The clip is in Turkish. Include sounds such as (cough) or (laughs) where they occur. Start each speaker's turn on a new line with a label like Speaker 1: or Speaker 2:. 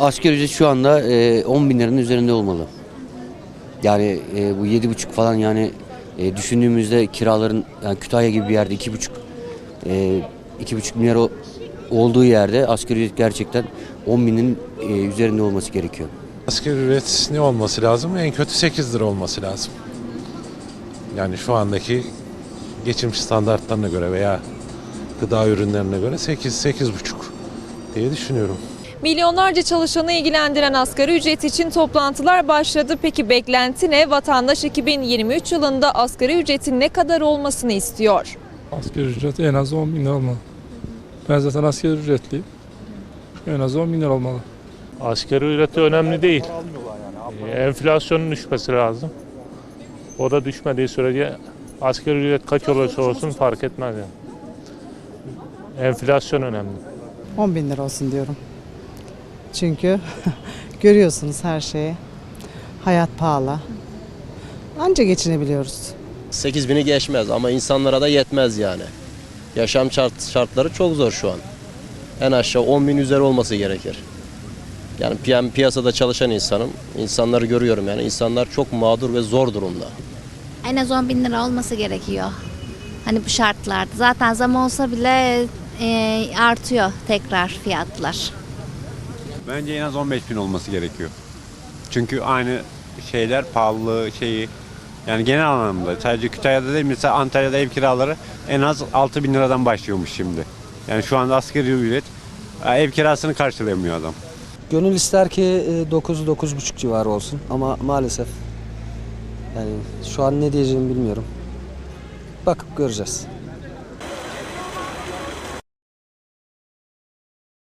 Speaker 1: asgari ücret şu anda e, 10 bin liranın üzerinde olmalı. Yani e, bu yedi buçuk falan yani e, düşündüğümüzde kiraların yani Kütahya gibi bir yerde iki buçuk e, iki buçuk milyar o- olduğu yerde asgari ücret gerçekten 10 binin e, üzerinde olması gerekiyor.
Speaker 2: Asgari ücret ne olması lazım? En kötü 8 lira olması lazım. Yani şu andaki geçim standartlarına göre veya gıda ürünlerine göre 8 8,5 diye düşünüyorum.
Speaker 3: Milyonlarca çalışanı ilgilendiren asgari ücret için toplantılar başladı. Peki beklenti ne? Vatandaş 2023 yılında asgari ücretin ne kadar olmasını istiyor?
Speaker 4: Asgari ücret en az 10 bin lira olmalı. Ben zaten asgari ücretliyim. En az 10 bin lira olmalı.
Speaker 5: Asgari ücreti önemli değil. Ee, Enflasyonun düşmesi lazım. O da düşmediği sürece asgari ücret kaç olursa olsun fark etmez yani. Enflasyon önemli.
Speaker 6: 10 bin lira olsun diyorum. Çünkü (laughs) görüyorsunuz her şeyi. Hayat pahalı. Anca geçinebiliyoruz.
Speaker 7: 8 bini geçmez ama insanlara da yetmez yani. Yaşam şart, şartları çok zor şu an. En aşağı 10 bin üzeri olması gerekir. Yani piy- piyasada çalışan insanım. insanları görüyorum yani. insanlar çok mağdur ve zor durumda.
Speaker 8: En az 10 bin lira olması gerekiyor. Hani bu şartlarda. Zaten zam olsa bile e, artıyor tekrar fiyatlar.
Speaker 9: Bence en az 15 bin olması gerekiyor. Çünkü aynı şeyler pahalılığı şeyi yani genel anlamda sadece Kütahya'da değil mesela Antalya'da ev kiraları en az 6 bin liradan başlıyormuş şimdi. Yani şu anda asgari ücret e, ev kirasını karşılayamıyor adam.
Speaker 10: Gönül ister ki 9-9,5 civarı olsun ama maalesef yani şu an ne diyeceğimi bilmiyorum. Bakıp göreceğiz.